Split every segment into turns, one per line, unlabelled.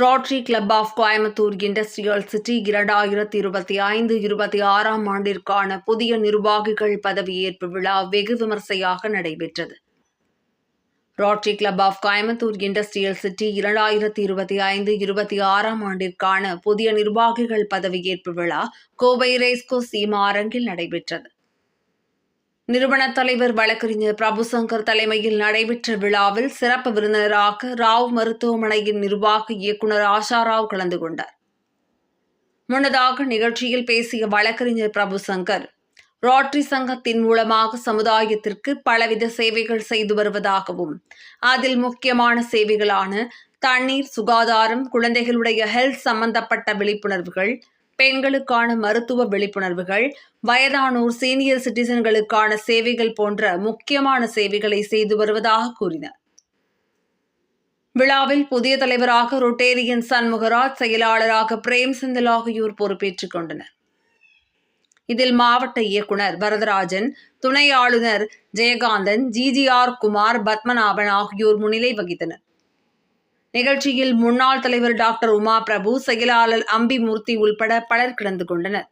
Rotary Club of Coimbatore Industrial City இரண்டாயிரத்தி இருபத்தி ஐந்து இருபத்தி ஆறாம் ஆண்டிற்கான புதிய நிர்வாகிகள் பதவியேற்பு விழா வெகு விமர்சையாக நடைபெற்றது. Rotary Club of Coimbatore Industrial City இரண்டாயிரத்தி இருபத்தி ஐந்து இருபத்தி ஆறாம் ஆண்டிற்கான புதிய நிர்வாகிகள் பதவியேற்பு விழா கோவை ரேஸ்கோ சீமா அரங்கில் நடைபெற்றது. நிறுவன தலைவர் வழக்கறிஞர் பிரபுசங்கர் தலைமையில் நடைபெற்ற விழாவில் சிறப்பு விருந்தினராக ராவ் மருத்துவமனையின் நிர்வாக இயக்குநர் ஆஷாராவ் கலந்து கொண்டார். முன்னதாக நிகழ்ச்சியில் பேசிய வழக்கறிஞர் பிரபுசங்கர் ரோட்டரி சங்கத்தின் மூலமாக சமுதாயத்திற்கு பலவித சேவைகள் செய்து வருவதாகவும் அதில் முக்கியமான சேவைகளான தண்ணீர் சுகாதாரம் குழந்தைகளுடைய ஹெல்த் சம்பந்தப்பட்ட விழிப்புணர்வுகள் பெண்களுக்கான மருத்துவ விழிப்புணர்வுகள் வயதானோர் சீனியர் சிட்டிசன்களுக்கான சேவைகள் போன்ற முக்கியமான சேவைகளை செய்து வருவதாக கூறினார். விழாவில் புதிய தலைவராக ரொட்டேரியன் சண்முகராஜ் செயலாளராக பிரேம் செந்தில் ஆகியோர் பொறுப்பேற்றுக் கொண்டனர். இதில் மாவட்ட இயக்குனர் வரதராஜன் துணை ஆளுநர் ஜெயகாந்தன் ஜிஜிஆர் குமார் பத்மநாபன் ஆகியோர் முன்னிலை வகித்தனர். நிகழ்ச்சியில் முன்னாள் தலைவர் டாக்டர் உமா பிரபு செயலாளர் அம்பிமூர்த்தி உள்பட பலர் கலந்து கொண்டனர்.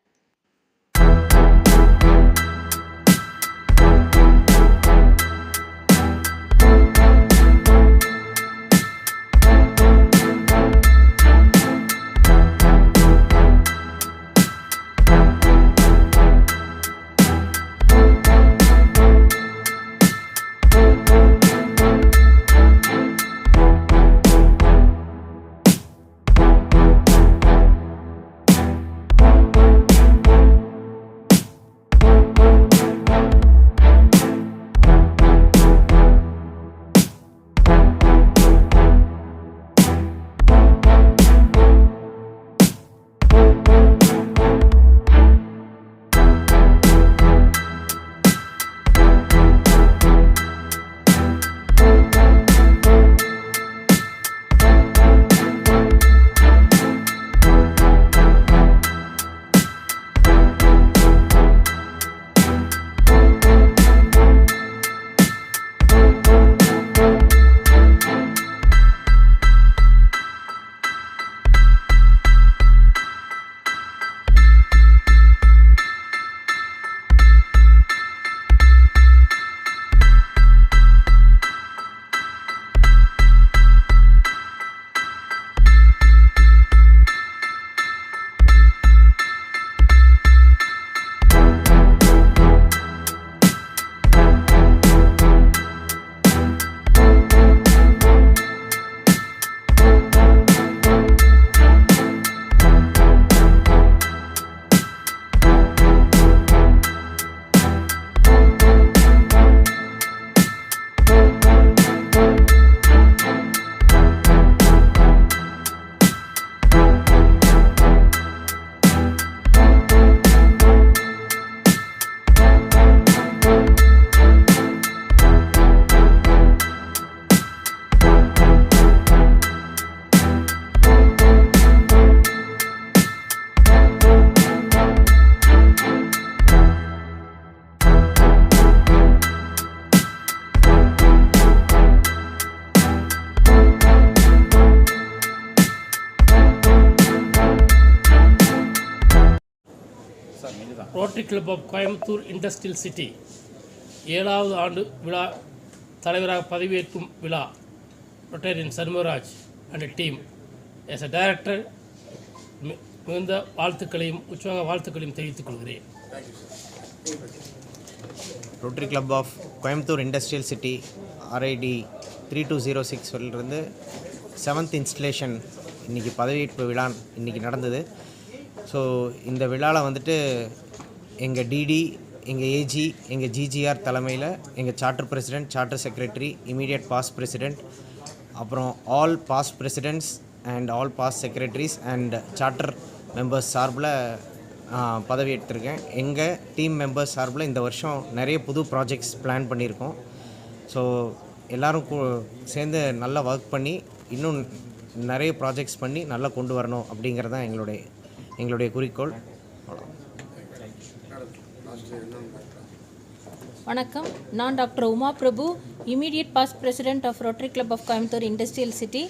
Rotary Club of Coimbatore Industrial City ஏழாவது ஆண்டு விழா தலைவராக பதவியேற்கும் விழா. Rotarian Shanmugaraj and team as a director மிகுந்த வாழ்த்துக்களையும் உற்சாக வாழ்த்துக்களையும் தெரிவித்துக் கொள்கிறேன்.
Rotary Club of Coimbatore Industrial City RID three two zero சிக்ஸ்லேருந்து seventh installation இன்றைக்கி பதவியேற்பு விழா இன்றைக்கி நடந்தது. ஸோ இந்த விழாவில் வந்துட்டு எங்கள் டிடி எங்கள் ஏஜி எங்கள் ஜிஜிஆர் தலைமையில் எங்கள் charter president charter secretary immediate past president அப்புறம் all past presidents and all past secretaries and charter members சார்பில் பதவி எடுத்திருக்கேன். எங்கள் டீம் மெம்பர்ஸ் சார்பில் இந்த வருஷம் நிறைய புது ப்ராஜெக்ட்ஸ் பிளான் பண்ணியிருக்கோம். ஸோ எல்லோரும் சேர்ந்து நல்லா ஒர்க் பண்ணி இன்னும் நிறைய ப்ராஜெக்ட்ஸ் பண்ணி நல்லா கொண்டு வரணும் அப்படிங்கிறது தான் எங்களுடைய எங்களுடைய குறிக்கோள்.
வணக்கம். நான் doctor Uma Prabhu immediate past president of Rotary Club of Coimbatore Industrial City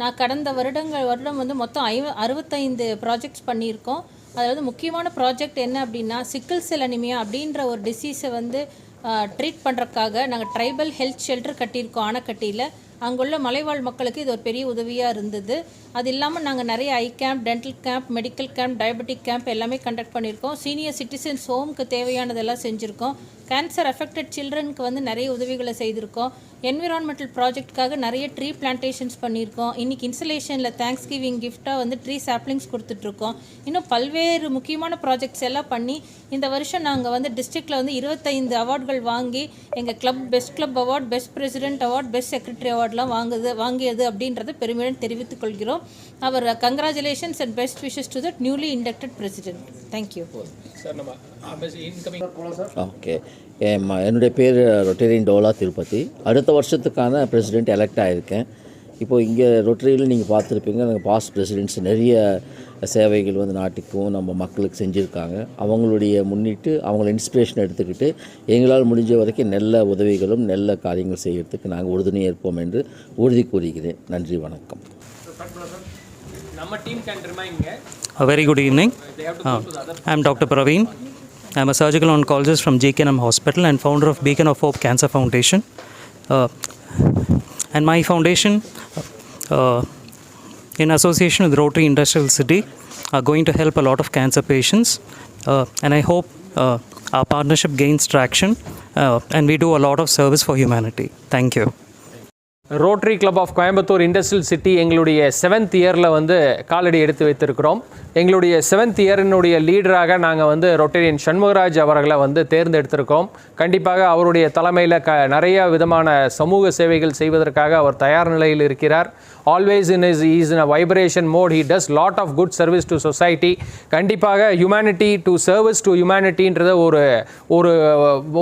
நான் கடந்த வருடங்கள் வருடம் வந்து மொத்தம் ஐ அறுபத்தைந்து ப்ராஜெக்ட்ஸ் பண்ணியிருக்கோம். அதாவது முக்கியமான ப்ராஜெக்ட் என்ன அப்படின்னா சிக்கிள் செல் அனிமியா அப்படின்ற ஒரு டிசீஸை வந்து ட்ரீட் பண்ணுறதுக்காக நாங்கள் ட்ரைபல் ஹெல்த் ஷெல்டர் கட்டியிருக்கோம் ஆனக்கட்டியில். அங்குள்ள மலைவாழ் மக்களுக்கு இது ஒரு பெரிய உதவியாக இருந்தது. அது இல்லாமல் நாங்கள் நிறைய eye camp dental camp medical camp diabetic camp எல்லாமே கண்டக்ட் பண்ணியிருக்கோம். சீனியர் சிட்டிசன்ஸ் ஹோம்க்கு தேவையானதெல்லாம் செஞ்சுருக்கோம். கேன்சர் அஃபெக்டட் சில்ட்ரனுக்கு வந்து நிறைய உதவிகளை செய்திருக்கோம். என்விரான்மெண்டல் ப்ராஜெக்ட்காக நிறைய ட்ரீ பிளான்டேஷன்ஸ் பண்ணியிருக்கோம். இன்றைக்கி இன்ஸ்டலேஷனில் தேங்க்ஸ் கிவிங் கிஃப்டாக வந்து ட்ரீ சாப்ளிங்ஸ் கொடுத்துட்ருக்கோம். இன்னும் பல்வேறு முக்கியமான ப்ராஜெக்ட்ஸ் எல்லாம் பண்ணி இந்த வருஷம் நாங்கள் வந்து டிஸ்ட்ரிக்டில் வந்து இருபத்தைந்து அவார்டுகள் வாங்கி எங்கள் club best club award best president award best secretary அவார்ட்லாம் வாங்குது வாங்கியது அப்படின்றத பெருமையுடன் தெரிவித்துக் கொள்கிறோம். அவர் congratulations and best wishes to the newly inducted president thank you
okay என்னுடைய பேர் ரொட்டேரியன் டோலா திருப்பதி. அடுத்த வருஷத்துக்கான பிரசிடெண்ட் எலெக்ட் ஆகியிருக்கேன் இப்போது இங்கே ரொட்டரியில் நீங்கள் பார்த்துருப்பீங்க நாங்கள் பாஸ்ட் பிரசிடென்ட்ஸ் நிறைய சேவைகள் வந்து நாட்டுக்கும் நம்ம மக்களுக்கு செஞ்சுருக்காங்க அவங்களுடைய முன்னிட்டு அவங்கள இன்ஸ்பிரேஷன் எடுத்துக்கிட்டு எங்களால் முடிஞ்ச வரைக்கும் நல்ல உதவிகளும் நல்ல காரியங்கள் செய்யறதுக்கு நாங்கள் உறுதுணை ஏற்போம் என்று உறுதி கூறுகிறேன் நன்றி வணக்கம்
நம்ம team can remind
A very good evening. Uh, I'm Dr. Praveen. I'm a surgical oncologist from JKNM Hospital and founder of Beacon of Hope Cancer Foundation. Uh, and my foundation, uh, in association with Rotary Industrial City, are going to help a lot of cancer patients. Uh, and I hope uh, our partnership gains traction uh, and we do a lot of service for humanity. Thank you.
Rotary Club of Coimbatore Industrial City எங்களுடைய seventh இயரில் வந்து காலடி எடுத்து வைத்திருக்கிறோம். எங்களுடைய seventh இயரினுடைய லீடராக நாங்கள் வந்து ரொட்டேரியன் சண்முகராஜ் அவர்களை வந்து தேர்ந்தெடுத்திருக்கோம். கண்டிப்பாக அவருடைய தலைமையில் க நிறைய விதமான சமூக சேவைகள் செய்வதற்காக அவர் தயார் நிலையில் இருக்கிறார். Always in is is in a vibration mode he does lot of good service to society கண்டிப்பாக ஹியூமனிட்டி டு சர்வீஸ் டு ஹியூமனிட்டின்றத ஒரு ஒரு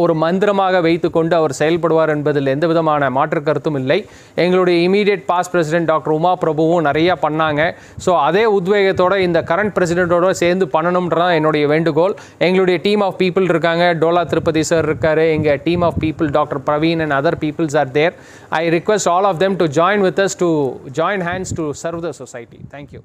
ஒரு மந்திரமாக வைத்துக்கொண்டு அவர் செயல்படுவார் என்பதில் எந்த விதமான மாற்று கருத்தும் இல்லை. எங்களுடைய immediate past president doctor Uma பிரபுவும் நிறையா பண்ணாங்க. ஸோ அதே உத்வேகத்தோட இந்த கரண்ட் பிரசிடென்ட்டோட சேர்ந்து பண்ணணும்ன்றதான் என்னுடைய வேண்டுகோள். எங்களுடைய டீம் ஆஃப் பீப்புள் இருக்காங்க. டோலா திருப்பதி சார் இருக்கார். எங்கள் team of people doctor Praveen and other peoples are there I request all of them to join with us to join hands to serve the society. Thank you.